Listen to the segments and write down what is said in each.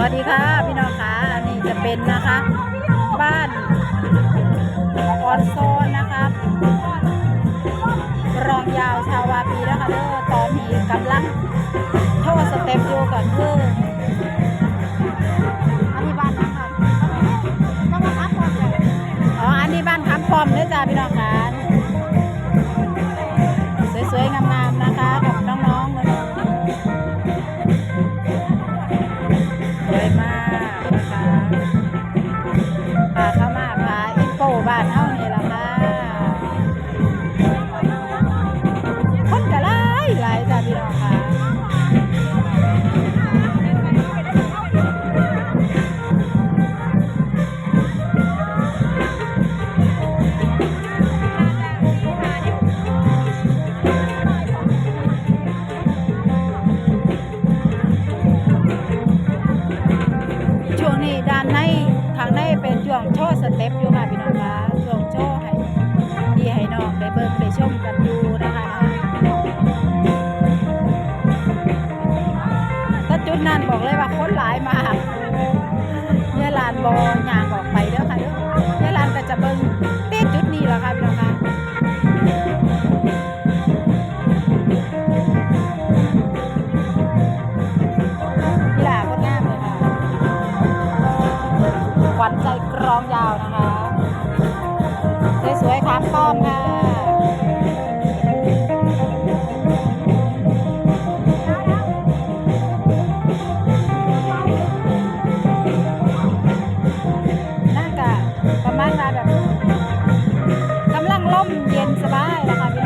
วัสดีค่ะพี่น้องคะอันนี้จะเป็นนะคะ บ้านออนโซนนะคะรองยาวชาววาปีนะคะเด้อตอนนี้กำลังโทษสเต็ปอยู่ก่อนคืออันนี้บ้านนะคะอ๋ออันนี้บ้านคำปอมเด้อจ้าพี่น้องคะ ด้านในทางในเป็นช่วงโชว์สเต็ปอยู่ค่ะพี่น้องคะช่วงโชว์ให้พี่ให้น้องได้เบิ่งได้ชมกันอยู่นะคะถ้าจุดนั้นบอกเลยว่าคนหลายมากเนี่ยลานบอล อบค่ะน่าจะประมาณว่าแบบกำลังล่มเย็นสบายนะคะพี่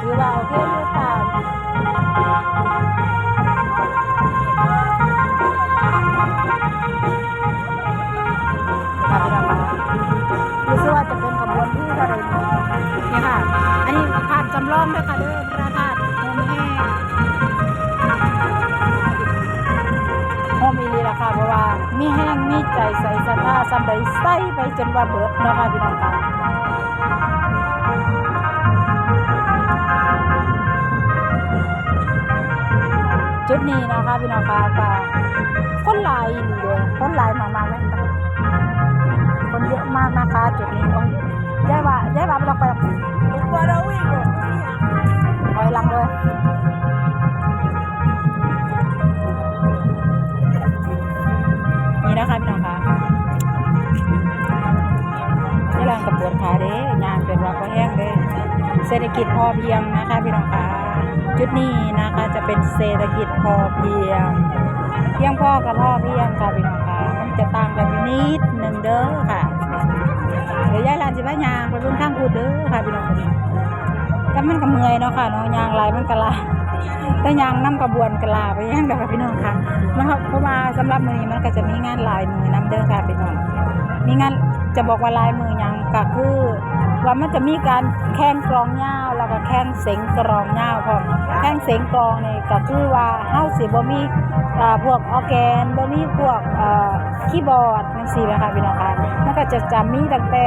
คือว่าโอเคอยู่ค่ะค่ะพี่น้องคะรู้สึกว่าจะเป็นขบวนที่เท่าไหรเนี่ยค่ะ อันนี้ภาพจำลองด้วยค่ะเด้อพระธาตุโฮมแห้งโฮมอีหลีล่ะค่ะเพราะว่ามีแห้งมีใจใส่ศรัทธาซ้ำใดใส่ไปจนว่าเบิดเนาะค่ะพี่น้องค่ะ จุดนี้นะคะพี่น้องคะก็คนหลายนี่เลยคนหลายมากๆเลยค่ะคนเยอะมากนะคะ จุดนี้โอ้ยยายว่ายายว่าไม่ต้องไปหรอกกลัวเราวิ่งถอยหลังเลยนี่นะคะพี่น้องคะนี่แรงกระบวนขาเด้ยางไปกิดว่าก็แห้งเลยเศรษฐกิจพอเพียงนะคะพี่น้องคะ จุดนี้นะคะจะเป็นเศรษฐกิจพอเพียง เพียงพ่อกับพ่อเพียงค่ะพี่น้องคะมันจะต่างกันนิดหนึ่งเด้อค่ะเดี๋ยวยายลานสิว่ายางไปเบิ่งทางพูดเด้อค่ะพี่น้องคนนี้แต่มันก็เมื่อยเนาะค่ะเนาะยางหลายมันก็ลาแต่ยางนํกระบวนกะลาไปย่งเด้อค่ะพี่น้องค่ะมันเพราะว่าสำหรับมือนี้มันก็จะมีงานลายมือนํเด้อค่ะพี่น้องมีงานจะบอกว่าลายมือยังก็คือ ว่ามันจะมีการแข่งกลองยาวแล้วก็แข่งเสียงกลองยาวพอมแข่งเสียงกลองนี่ก็คือว่าเฮาสิบ่มีอ่าพวกออแกนบ่มีพวกเอ่อคีย์บอร์ดจังซี่นะคะพี่น้องค่ะมันก็จะจะมีตั้งแต่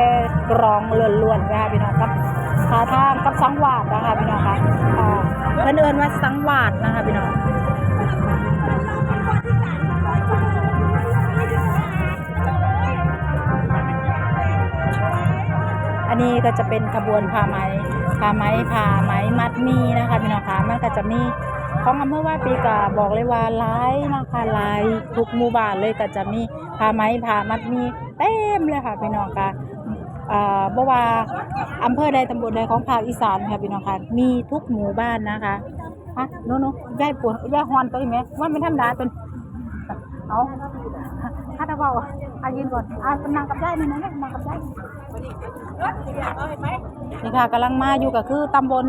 กลองล้วนๆนะคะพี่น้องกับท่าทางกับสังวาสนะคะพี่น้องคะอ่าเพิ่นเอิ้นว่าสังวาสนะคะพี่น้อง อันนี้ก็จะเป็นขบวนผ้าไมผ้าไมผ้าไหมมัดมีนะคะพี่น้องคะมันก็จะมีของอำเภอว่าปีกาบอกเลยว่าหลายนะคะหลายทุกหมู่บ้านเลยก็จะมีผ้าไมผ้ามัดมีเต็มเลยค่ะพี่น้องคะเอ่าบ่ว่าอำเภอใดตำบลใดของภาคอีสานค่ะพี่น้องคะมีทุกหมู่บ้านนะคะฮะโน้น้ยายปวดยายฮอนตัวไหมว่ามันธรรมดาตัวนี้เอาถ้าตะเบา อายืนก่อนอะนั่งกับยายนี่นะนั่งกับยายนี่ค่ะกำลังมาอยู่ก็คือตำบล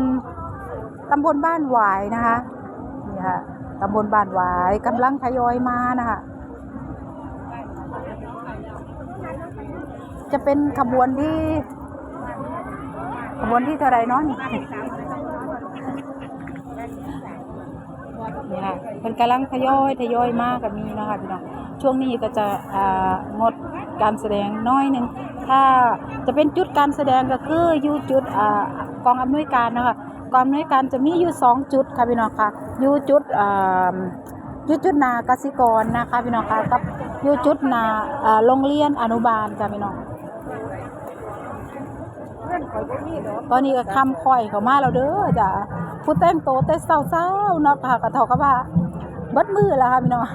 ตำบลบ้านหวายนะคะนี่ค่ะตำบลบ้านหวายกำลังทยอยมานะคะจะเป็นขบวนที่ขบวนที่เท่าไรเนาะนี่นี่ค่ะเป็นกำลังทยอยทยอยมากกับมีนะคะพี่น้อง ช่วงนี้ก็จะงดการแสดงน้อยหนึ่งถ้าจะเป็นจุดการแสดงก็คืออยู่จุดอกองอำนวยการนะคะกองอำนวยการจะมีอยู่สองจุดค่ะพี่น้องค่ะอยู่จุดอยู่จุดนากสิกรนะคะพี่น้องค่ะกับอยู่จุดนาโรงเรียนอนุบาลค่ะพี่น้องตอนนี้ก็คำคอยเขามาแล้วเด้อจ้ะผู้แต่งโตแต่เศร้าๆเนาะค่ะกระเทากับว่าบิดมือแล้วค่ะพี่น้อง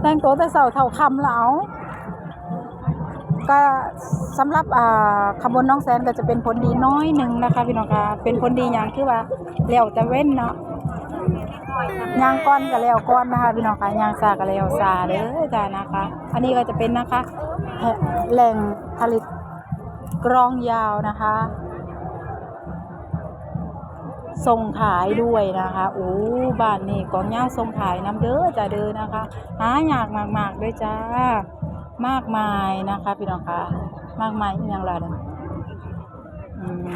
แต่งโตวแต่เศร้าเท่าคำแล้วก็สำหรับอ่าขบวนน้องแสนก็จะเป็นผลดีน้อยหนึ่งนะคะพี่น้องค่ะเป็นผลดีอย่างคือว่าแล้วแต่เว้นเนาะยางก้อนก็แล้วก้อนนะคะพี่น้องค่ะยางซาก็แล้วซาเด้อจ้านะคะ อันนี้ก็จะเป็นนะคะแหล่งผลิตกรองยาวนะคะ ส่งขายด้วยนะคะโอ้บ้านนี่กองยาส่งขายน้ำเด้อจ้าเด้อนะคะหาอยากมากๆด้วยจ้ามากมายนะคะพี่น้องคะมากมายอย่างไรเนี่ยอืม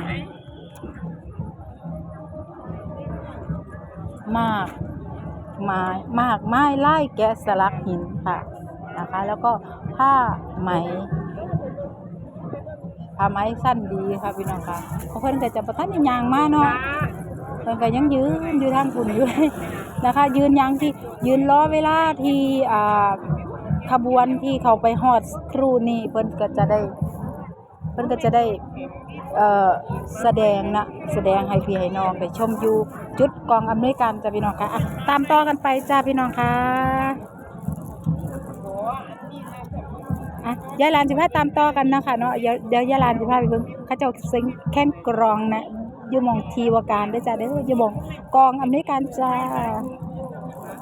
มากไม้มากไม้ไล่แกะสลักหินค่ะนะคะ แล้วก็ผ้าไหมผ้าไหมสั้นดีค่ะพี่น้องค่ะเพราะเพิ่นก็จะประทันยางมาเนาะ เพิ่นก็ยังยืนอยู่ทางคุณอยู่นะคะ ยืนยางที่ยืนรอเวลาที่อ่าขบวนที่เขาไปฮอดครูนี่เพิ่นก็จะได้เพิ่นก็จะได้เอ่อแสดงนะแสดงให้พี่ให้น้องได้ชมอยู่จุดกองอำนวยการจ้าพี่น้องค่ะอะตามต่อกันไปจ้าพี่น้องค่ะอะยายลานสิพาตามต่อกันนะคะเนาะเดี๋ยวยายลานสิพาไปเบิ่งเขาเจ้าซิงแข่งกรองนะ อยู่หมองทีวาการได้จ้าเด้ออยู่หมองกองอำนวยการจ้า